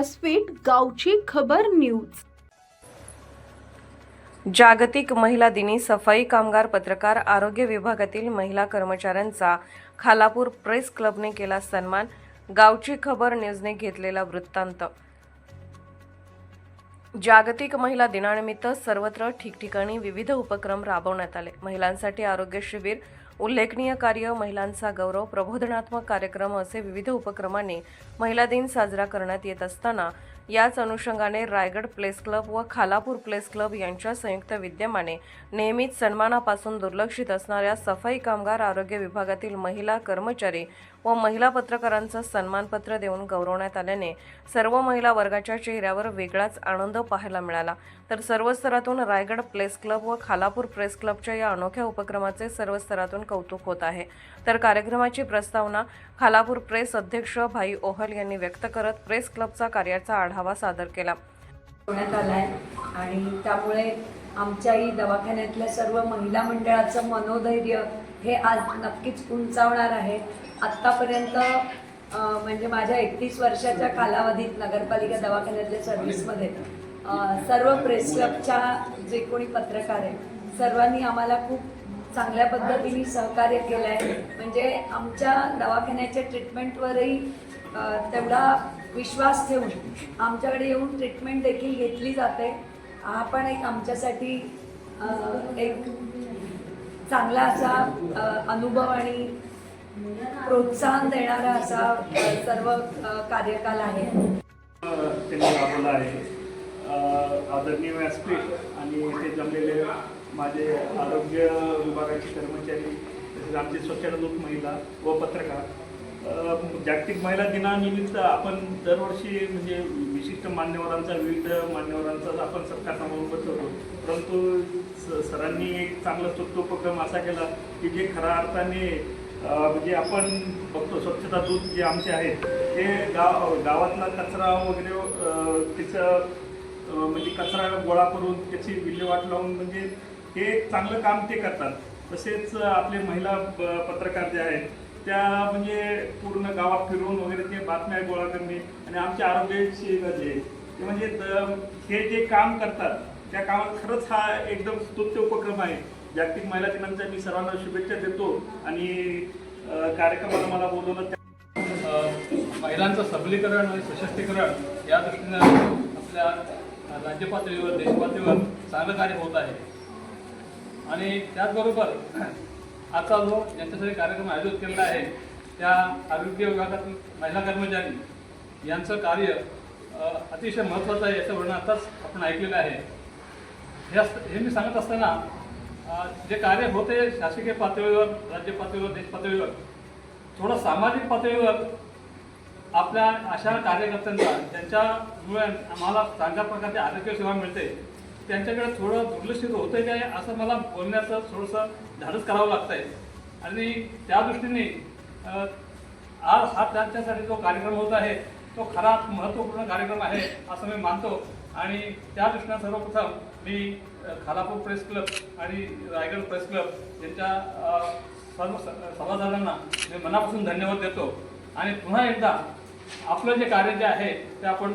व्यासपीठ गावची खबर न्यूज. जागतिक महिला दिनी सफाई कामगार पत्रकार आरोग्य विभागातील महिला कर्मचाऱ्यांचा खालापूर प्रेस क्लबने केला सन्मान गावची खबर न्यूजने घेतलेला वृत्तांत. जागतिक महिला दिनानिमित्त सर्वत्र ठिकठिकाणी विविध उपक्रम राबवण्यात आले. महिलांसाठी आरोग्य शिबिर उल्लेखनीय कार्य महिलांचा गौरव प्रबोधनात्मक कार्यक्रम असे विविध उपक्रमाने महिला दिन साजरा करण्यात येत असताना याच अनुषंगाने रायगड प्लेस क्लब व खालापूर प्लेस क्लब यांच्या संयुक्त विद्यमाने नेहमीच सन्मानापासून दुर्लक्षित असणाऱ्या सफाई कामगार आरोग्य विभागातील महिला कर्मचारी व महिला पत्रकारांचं सन्मानपत्र देऊन गौरवण्यात आल्याने सर्व महिला वर्गाच्या चेहऱ्यावर वेगळाच आनंद पाहायला मिळाला. तर सर्व स्तरातून रायगड प्रेस क्लब व खालापूर प्रेस क्लबच्या या अनोख्या उपक्रमाचे सर्व स्तरातून कौतुक होत आहे. तर कार्यक्रमाची प्रस्तावना खालापूर प्रेस अध्यक्ष भाई ओहल यांनी व्यक्त करत प्रेस क्लबचा कार्याचा आढावा सादर केला. ठेवण्यात आला आहे आणि त्यामुळे आमच्याही दवाखान्यातल्या सर्व महिला मंडळाचं मनोधैर्य हे आज नक्कीच उंचावणार आहे. आत्तापर्यंत म्हणजे माझ्या एकतीस वर्षाच्या कालावधीत नगरपालिका दवाखान्यातल्या सर्व्हिसमध्ये सर्व प्रेस क्लबच्या जे कोणी पत्रकार आहेत सर्वांनी आम्हाला खूप चांगल्या पद्धतीने सहकार्य केलं आहे म्हणजे आमच्या दवाखान्याच्या ट्रीटमेंटवरही तेवढा विश्वास ठेवून आमच्याकडे येऊन ट्रीटमेंट देखील घेतली जाते. हा पण एक आमच्यासाठी एक चांगला असा अनुभव आणि प्रोत्साहन देणारा असा सर्व कार्यकाल आहे. त्यांनी राबवला आहे. आदरणीय व्यासपीठ आणि इथे जमलेले माझे आरोग्य विभागाचे कर्मचारी तसेच आमचे स्वच्छतादूत महिला व पत्रकार जागतिक महिला दिनानिमित्त आपण दरवर्षी म्हणजे विशिष्ट मान्यवरांचा विविध मान्यवरांचा आपण सत्कार समारंभ ठेवतो परंतु स सरांनी एक चांगला स्तुत्य उपक्रम असा केला की जे खऱ्या अर्थाने म्हणजे आपण बघतो स्वच्छता दूत जे आमचे आहेत ते गाव गावातला कचरा वगैरे त्याचं म्हणजे कचरा गोळा करून त्याची विल्हेवाट लावून म्हणजे हे एक चांगलं काम ते करतात. तसेच आपले महिला प- पत्रकार जे आहेत त्या म्हणजे पूर्ण गावात फिरून वगैरे ते बातम्या गोळा करणे आणि आमच्या आरोग्याशी जे ते म्हणजे हे जे काम करतात त्या कामात खरंच हा एकदम स्तुत्य उपक्रम आहे. जागतिक महिला दिनांचा मी सर्वांना शुभेच्छा देतो आणि कार्यक्रमाला मला बोलवलं त्या महिलांचं सबलीकरण आणि सशक्तीकरण या दृष्टीनं आपल्या राज्य पातळीवर देश चांगलं कार्य होत आहे. आणि त्याचबरोबर आता जो यांच्यासाठी कार्यक्रम आयोजित केलेला आहे त्या आरोग्य विभागातील महिला कर्मचारी यांचं कार्य अतिशय महत्त्वाचं आहे याचं वर्णन आताच आपण ऐकलेलं आहे. हे हे मी सांगत असताना जे कार्य होते शासकीय पातळीवर राज्य पातळीवर देश पातळीवर थोडं सामाजिक पातळीवर आपल्या अशा कार्यकर्त्यांचा ज्यांच्यामुळे आम्हाला चांगल्या प्रकारची आरोग्य सेवा मिळते त्यांच्याकडे थोडं दुर्लक्षित होतं आहे काय असं मला बोलण्याचं थोडंसं धाडस करावं लागतं आहे आणि त्या दृष्टीने आज हा त्यांच्यासाठी जो कार्यक्रम होत आहे तो खरा महत्त्वपूर्ण कार्यक्रम आहे असं मी मानतो. आणि त्या दृष्टीनं सर्वप्रथम मी खालापूर प्रेस क्लब आणि रायगड प्रेस क्लब यांच्या सर्व स- सभासदांना मी मनापासून धन्यवाद देतो. आणि पुन्हा एकदा आपलं जे कार्य जे आहे ते आपण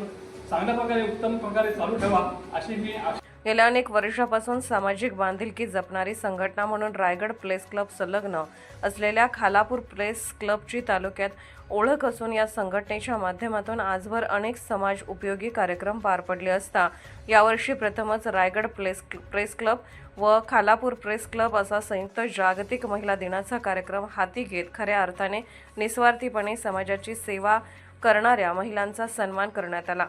चांगल्या प्रकारे उत्तम प्रकारे चालू ठेवा अशी मी आशा गेल्या अनेक वर्षापासून सामाजिक बांधिलकी जपणारी संघटना म्हणून रायगड प्लेस क्लब संलग्न असलेल्या खालापूर प्रेस क्लबची तालुक्यात ओळख असून या संघटनेच्या माध्यमातून आजवर अनेक समाज उपयोगी कार्यक्रम पार पडले असता यावर्षी प्रथमच रायगड प्लेस प्रेस क्लब व खालापूर प्रेस क्लब असा संयुक्त जागतिक महिला दिनाचा कार्यक्रम हाती घेत खऱ्या अर्थाने निस्वार्थीपणे समाजाची सेवा करणाऱ्या महिलांचा सन्मान करण्यात आला.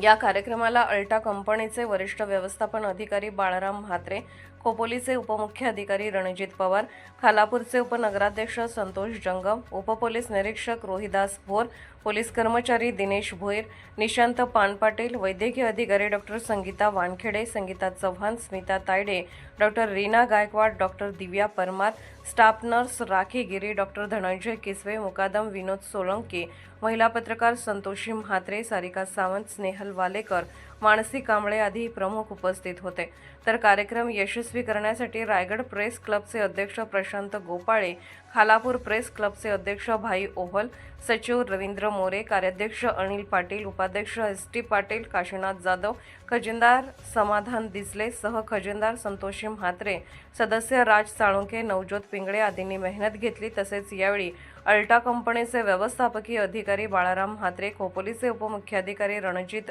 या कार्यक्रमाला अल्टा कंपनीचे वरिष्ठ व्यवस्थापन अधिकारी बाळाराम म्हात्रे खोपोलीचे उपमुख्य अधिकारी रणजित पवार खालापूरचे उपनगराध्यक्ष संतोष जंगम उपपोलीस निरीक्षक रोहिदास भोर पोलीस कर्मचारी दिनेश भोईर निशांत पानपाटील वैद्यकीय अधिकारी doctor Sangeeta Wankhede Sangeeta Chavan Smita Taide doctor Reena Gaikwad doctor Divya Parmar staff nurse Rakhi Giri doctor Dhananjay Kiswe मुकादम विनोद सोळंकी महिला पत्रकार संतोषी म्हात्रे सारिका सावंत स्नेहल वालेकर मानसी कांबळे आदी प्रमुख उपस्थित होते. तर कार्यक्रम यशस्वी करण्यासाठी रायगड प्रेस क्लबचे अध्यक्ष प्रशांत गोपाळे खालापूर प्रेस क्लबचे अध्यक्ष भाई ओहल सचिव रवींद्र मोरे कार्याध्यक्ष अनिल पाटील उपाध्यक्ष एस टी पाटील काशीनाथ जाधव खजिनदार समाधान दिसले सह खजिनदार संतोषी म्हात्रे सदस्य राज साळुंके नवज्योत पिंगळे आदींनी मेहनत घेतली. तसेच यावेळी अल्टा कंपनीचे व्यवस्थापकीय अधिकारी बाळाराम म्हात्रे खोपोलीचे उपमुख्याधिकारी रणजित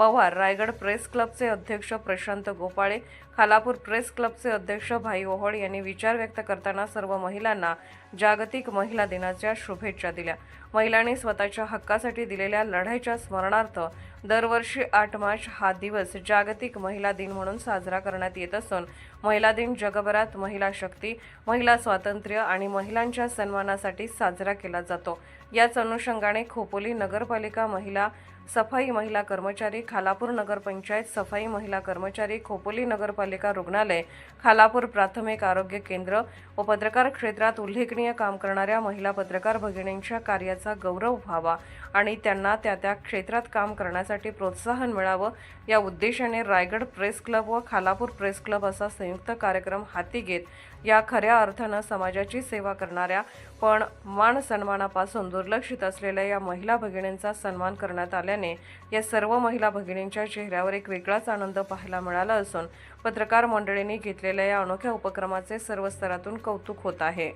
पवार रायगड प्रेस क्लबचे अध्यक्ष प्रशांत गोपाळे खालापूर प्रेस क्लबचे अध्यक्ष भाई ओहोळ यांनी विचार व्यक्त करताना सर्व महिलांना जागतिक महिला दिनाच्या शुभेच्छा दिल्या. महिलांनी स्वतःच्या हक्कासाठी दिलेल्या लढाईच्या स्मरणार्थ दरवर्षी आठ मार्च हा दिवस जागतिक महिला दिन म्हणून साजरा करण्यात येत असून महिला दिन जगभरात महिला शक्ती महिला स्वातंत्र्य आणि महिलांच्या सन्मानासाठी साजरा केला जातो. याच अनुषंगाने खोपोली नगरपालिका महिला सफाई महिला कर्मचारी खालापूर नगरपंचायत सफाई महिला कर्मचारी खोपोली नगरपालिका रुग्णालय खालापूर प्राथमिक आरोग्य केंद्र. व पत्रकार क्षेत्रात उल्लेखनीय काम करणाऱ्या महिला पत्रकार भगिनींच्या कार्याचा गौरव व्हावा आणि त्यांना त्या त्या क्षेत्रात काम करण्यासाठी प्रोत्साहन मिळावं. या उद्देशाने रायगड प्रेस क्लब व खालापूर प्रेस क्लब असा संयुक्त कार्यक्रम हाती घेत या खऱ्या अर्थानं समाजाची सेवा करणाऱ्या पण मान सन्मानापासून दुर्लक्षित असलेल्या या महिला भगिनींचा सन्मान करण्यात झाल्याने या सर्व महिला भगिनींच्या चेहऱ्यावर एक वेगळाच आनंद पाहायला मिळाला असून पत्रकार मंडळींनी घेतलेल्या या अनोख्या उपक्रमाचे सर्व स्तरातून कौतुक होत आहे.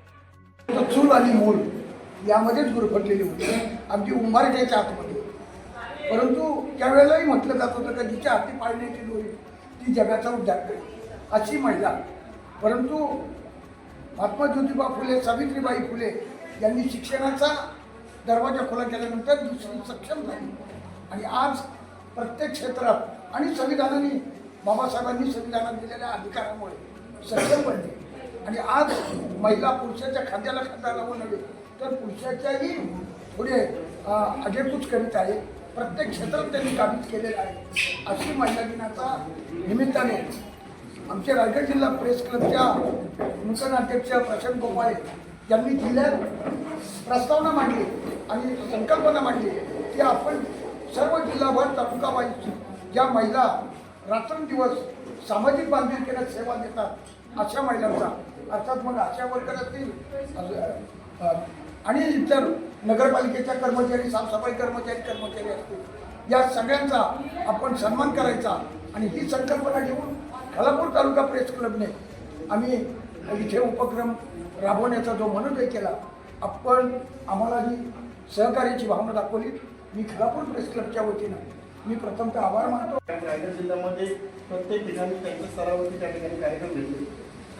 चूल आणि मूल यामध्येच गुरफटलेली होती. अगदी उंबारट्याच्या आतमध्ये. परंतु त्यावेळेलाही म्हटलं जात होतं का जिच्या हाती पाळण्याची दोरी ती जगाचा उद्धार करेल अशी महिला. परंतु महात्मा ज्योतिबा फुले सावित्रीबाई फुले यांनी शिक्षणाचा दरवाजा खुला केल्यानंतर दुसरी सक्षम झाली. आणि आज प्रत्येक क्षेत्रात आणि संविधानाने बाबासाहेबांनी संविधानात दिलेल्या अधिकारामुळे सक्षम बनले. आणि आज महिला पुरुषाच्या खांद्याला खांदा लावून नव्हे तर पुरुषाच्याही पुढे अं, आगेकूच करीत आहे. प्रत्येक क्षेत्रात त्यांनी काबीज केलेलं आहे. अशी महिला दिनाचा निमित्ताने आमचे रायगड जिल्हा प्रेस क्लबच्या नूतन अध्यक्ष प्रशांत गोपाळे यांनी जिल्ह्यात प्रस्तावना मांडली आणि संकल्पना मांडली की आपण सर्व जिल्हाभर तालुकावाईज ज्या महिला रात्रंदिवस सामाजिक बांधिलकीला सेवा देतात अशा महिलांचा अर्थात मग आशा वर्कर असतील आणि इतर नगरपालिकेच्या कर्मचारी साफसफाई कर्मचारी कर्मचारी असतील या सगळ्यांचा आपण सन्मान करायचा आणि ही संकल्पना घेऊन खालापूर तालुका प्रेस क्लबने आम्ही इथे उपक्रम राबवण्याचा जो मनोदय केला आपण आम्हाला ही सहकार्याची भावना दाखवली. मी खळापूर प्रेस क्लबच्या वतीनं मी प्रथमतः आभार मानतो. रायगड जिल्ह्यामध्ये प्रत्येक ठिकाणी त्यांच्या स्तरावरती त्या ठिकाणी कार्यक्रम घेतले.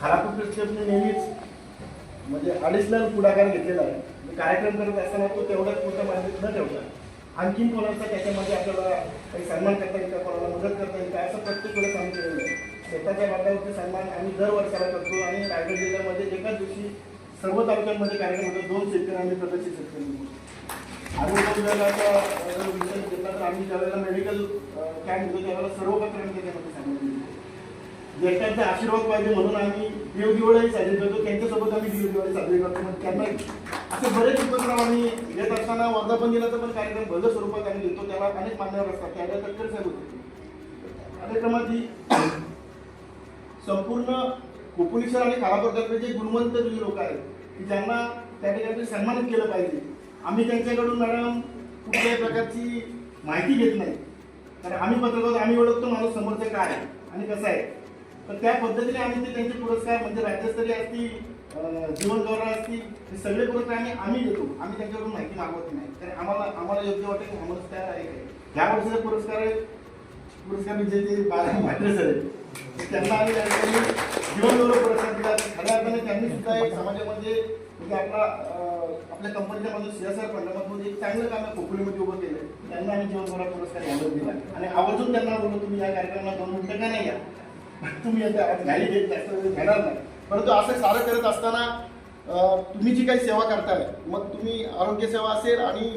खळापूर प्रेस क्लबने नेहमीच म्हणजे अडिशनल पुढाकार घेतलेला आहे. कार्यक्रम करत असताना तो तेवढ्याच पुरता मार्जित न ठेवता आणखीन कोणाचा त्याच्यामध्ये आपल्याला काही सन्मान करता येईल का कोणाला मदत करता येईल का असं प्रत्येक वेळेस आम्ही केलेलं आहे. स्वतःच्या बांधावरती सन्मान आम्ही दर वर्षाला करतो आणि रायगड जिल्ह्यामध्ये एकाच दिवशी सर्व तालुक्यांमध्ये कार्यक्रम होतो. दोन शेतकरी आणि प्रदर्शित शेतकरी. आणि वेळेला विषय घेतला तर आम्ही ज्यावेळेला मेडिकल कॅम्प होतो त्यावेळेला सर्व प्रकरण त्याच्यामध्ये सांगितले ज्येष्ठांचा आशीर्वाद पाहिजे म्हणून आम्ही देव दिवाळी साजरी करतो त्यांच्यासोबत आम्ही देव दिवाळी साजरी करतो मग त्यांना असे बरेच उपक्रम आम्ही घेत असताना वर्धापन दिनाचा पण कार्यक्रम भव्य स्वरूपात आम्ही घेतो त्याला अनेक मान्यवर असतात त्याला तटकर साहेब होते कार्यक्रमाची संपूर्ण कोकणेश्वर आणि खालापूर जे गुणवंत जे लोक आहेत की ज्यांना त्या ठिकाणी सन्मानित केलं पाहिजे आम्ही त्यांच्याकडून मॅडम कुठल्याही प्रकारची माहिती घेत नाही. कारण आम्ही पत्रकार आम्ही ओळखतो माणूस समोरचं काय आहे आणि कसं आहे. तर त्या पद्धतीने आम्ही ते त्यांचे पुरस्कार म्हणजे राज्यस्तरीय असतील जीवन गौरव असतील हे सगळे पुरस्कार आम्ही आम्ही देतो. आम्ही त्यांच्याकडून माहिती मागवत नाही. तर आम्हाला आम्हाला योग्य वाटतं की आम्हाला तयार आहे या वर्षीचा पुरस्कार आहे पुरस्कार म्हणजे विजेते बाळा म्हात्रे सर त्यांना आम्ही जीवन गौरव पुरस्कार दिला. खऱ्या अर्थाने त्यांनी सुद्धा एक समाजामध्ये म्हणजे आपला आपल्या कंपनीच्या मध्ये सीएसआर फंडामध्ये एक चांगलं काम आहे खोपोलीमध्ये उभं केलं. त्यांना आम्ही जीवनभरात पुरस्कार यावर दिला. आणि आवर्जून त्यांना बोललो तुम्ही या कार्यक्रमाला दोन मिनटं का नाही या? तुम्ही आता देत जास्त वेळ घेणार नाही. परंतु असं सारं करत असताना तुम्ही जी काही सेवा करताय मग तुम्ही आरोग्य सेवा असेल आणि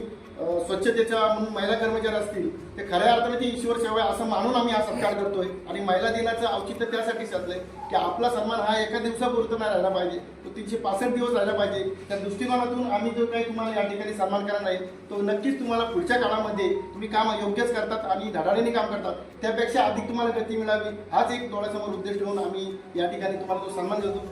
स्वच्छतेच्या म्हणून महिला कर्मचारी असतील ते खऱ्या अर्थाने ती ईश्वर सेवा आहे असं मानून आम्ही हा सत्कार करतोय. आणि महिला दिनाचं औचित्य त्यासाठी साधलंय की आपला सन्मान हा एका दिवसापुरतं नाही राहिला पाहिजे. तो तीनशे पासष्ट दिवस राहिला पाहिजे. त्या दृष्टिकोनातून आम्ही जो काही तुम्हाला या ठिकाणी सन्मान करणार आहे तो नक्कीच तुम्हाला पुढच्या काळामध्ये तुम्ही काम योग्यच करतात आणि धडाडीने काम करतात. त्यापेक्षा अधिक तुम्हाला गती मिळावी हाच एक डोळ्यासमोर उद्देश ठेवून आम्ही या ठिकाणी तुम्हाला जो सन्मान देतो.